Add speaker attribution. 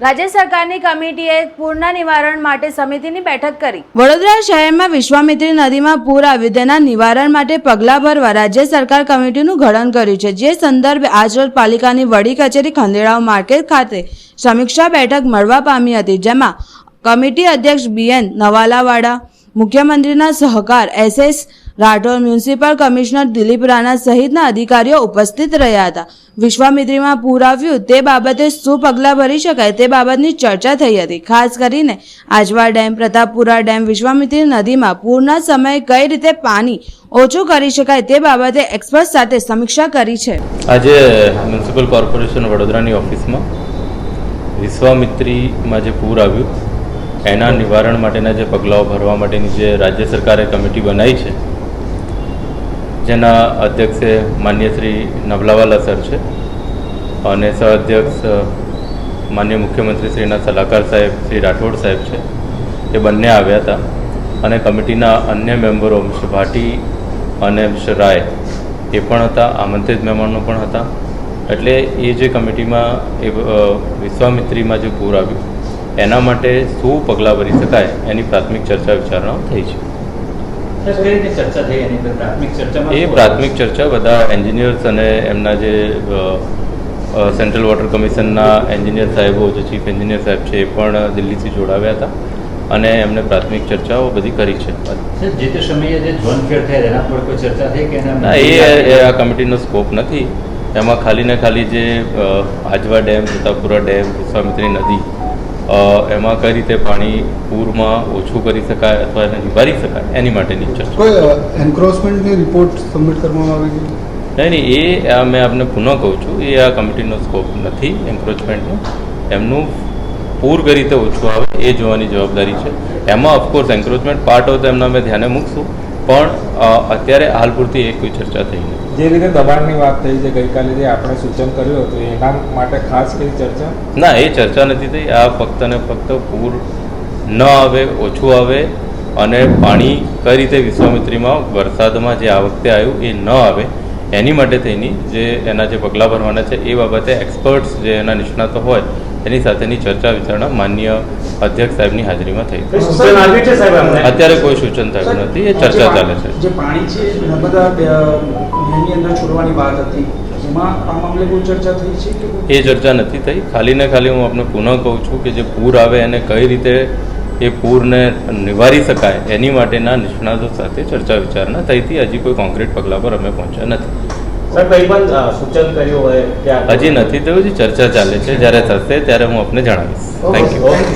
Speaker 1: રાજ્ય સરકારની કમિટીએ પૂરના નિવારણ માટે સમિતિની બેઠક કરી. વડોદરા શહેરમાં વિશ્વામિત્રી નદીમાં પૂર આવ્યું તેના નિવારણ માટે પગલાં ભરવા રાજ્ય સરકાર કમિટીનું ગઠન કર્યું છે. જે સંદર્ભે આજરોજ પાલિકાની વડી કચેરી ખંડેરાવ માર્કેટ ખાતે સમીક્ષા બેઠક મળવા પામી હતી, જેમાં કમિટી અધ્યક્ષ બીએન નવાલાવાડા, મુખ્યમંત્રીના સહકાર SS Rathod municipal commissioner Dilip Rana સહિતના અધિકારીઓ ઉપસ્થિત રહ્યા હતા. વિશ્વામિત્રીમાં પૂર આવ્યું તે બાબતે શું પગલાં ભરી શકાય તે બાબતની ચર્ચા થઈ હતી. ખાસ કરીને આજવા ડેમ, પ્રતાપપુરા ડેમ, વિશ્વામિત્રી નદીમાં પૂરના સમયે કઈ રીતે પાણી ઓછું કરી શકાય તે બાબતે એક્સપર્ટ સાથે સમીક્ષા કરી છે.
Speaker 2: આજે મ્યુનિસિપલ કોર્પોરેશન વડોદરાની ઓફિસમાં વિશ્વામિત્રીમાં જે પૂર આવ્યું, એના નિવારણ માટેના જે પગલાઓ ભરવા માટેની જે રાજ્ય સરકારે કમિટી બનાવી છે જેના અધ્યક્ષે માન્ય શ્રી નવલાવાલા સર છે અને સહઅધ્યક્ષ માન્ય મુખ્યમંત્રી શ્રીના સલાહકાર સાહેબ શ્રી રાઠોડ સાહેબ છે. એ બંને આવ્યા હતા અને કમિટીના અન્ય મેમ્બરો મિસ્ટર ભાટી અને મિસ્ટર રાય એ પણ હતા, આમંત્રિત મહેમાનો પણ હતા. એટલે એ જે કમિટીમાં એ વિશ્વામિત્રીમાં જે પૂર આવ્યું, એના માટે શું પગલાં ભરી શકાય એની પ્રાથમિક ચર્ચા વિચારણા થઈ છે. એ પ્રાથમિક ચર્ચા બધા એન્જિનિયર્સ અને એમના જે સેન્ટ્રલ વોટર કમિશનના એન્જિનિયર સાહેબો જે ચીફ એન્જિનિયર સાહેબ છે એ પણ દિલ્હીથી જોડાવ્યા હતા અને એમને પ્રાથમિક ચર્ચાઓ બધી કરી છે.
Speaker 3: જે તે સમયે જે ઝોન ફેર થયા એના પર કોઈ ચર્ચા થઈ કે
Speaker 2: ના એ એ આ કમિટીનો સ્કોપ નથી. એમાં ખાલી ને ખાલી જે આજવા ડેમ પ્રતાપપુરા ડેમ વિશ્વામિત્રી નદી એમાં કઈ રીતે પાણી પૂરમાં ઓછું કરી શકાય અથવા એને નિવારી શકાય એની માટેની ચર્ચા.
Speaker 4: કોઈ એન્ક્રોચમેન્ટની રિપોર્ટ સબમિટ કરવામાં આવી
Speaker 2: નહીં નહીં એ આ મેં આપને પુનઃ કહું છું એ આ કમિટીનો સ્કોપ નથી એન્ક્રોચમેન્ટનો એમનું પૂર કઈ રીતે ઓછું આવે એ જોવાની જવાબદારી છે. એમાં ઓફકોર્સ એન્ક્રોચમેન્ટ પાર્ટ હોય તો એમના અમે ધ્યાને મૂકશું. પણ અત્યારે હાલ પૂરતી એ કોઈ ચર્ચા થઈ નથી.
Speaker 5: જે રીતે દબાણની વાત થઈ છે ગઈકાલે જે આપણે સૂચન કર્યું હતું એના માટે ખાસ કઈ ચર્ચા?
Speaker 2: ના એ ચર્ચા નથી થઈ. આ ફક્ત ને ફક્ત પૂર ન આવે ઓછું આવે અને પાણી કઈ રીતે વિશ્વામિત્રીમાં વરસાદમાં જે આ વખતે આવ્યું એ ન આવે એની માટે થઈને જે એના જે પગલાં ભરવાના છે એ બાબતે એક્સપર્ટ્સ જે એના નિષ્ણાતો હોય એની સાથેની ચર્ચા વિચારણા માન્ય અધ્યક્ષ સાહેબની હાજરીમાં થઈ અત્યારે કોઈ સૂચન થયું નથી એ ચર્ચા ચાલે છે.
Speaker 6: જે પાણી અંદર છોડવાની વાત હતી.
Speaker 2: એ ચર્ચા નથી થઈ. ખાલી ને ખાલી હું આપને પુનઃ કહું છું કે જે પૂર આવે એને કઈ રીતે એ પૂરને નિવારી શકાય એની માટેના નિષ્ણાતો સાથે ચર્ચા વિચારણા થઈ હતી. હજી કોઈ કોન્ક્રીટ પગલાં પર અમે પહોંચ્યા નથી.
Speaker 3: સર કઈ પણ સૂચન કર્યું હોય કે
Speaker 2: હજી નથી થયું હજી ચર્ચા ચાલે છે. જ્યારે થશે ત્યારે હું આપને જણાવીશ. Thank you.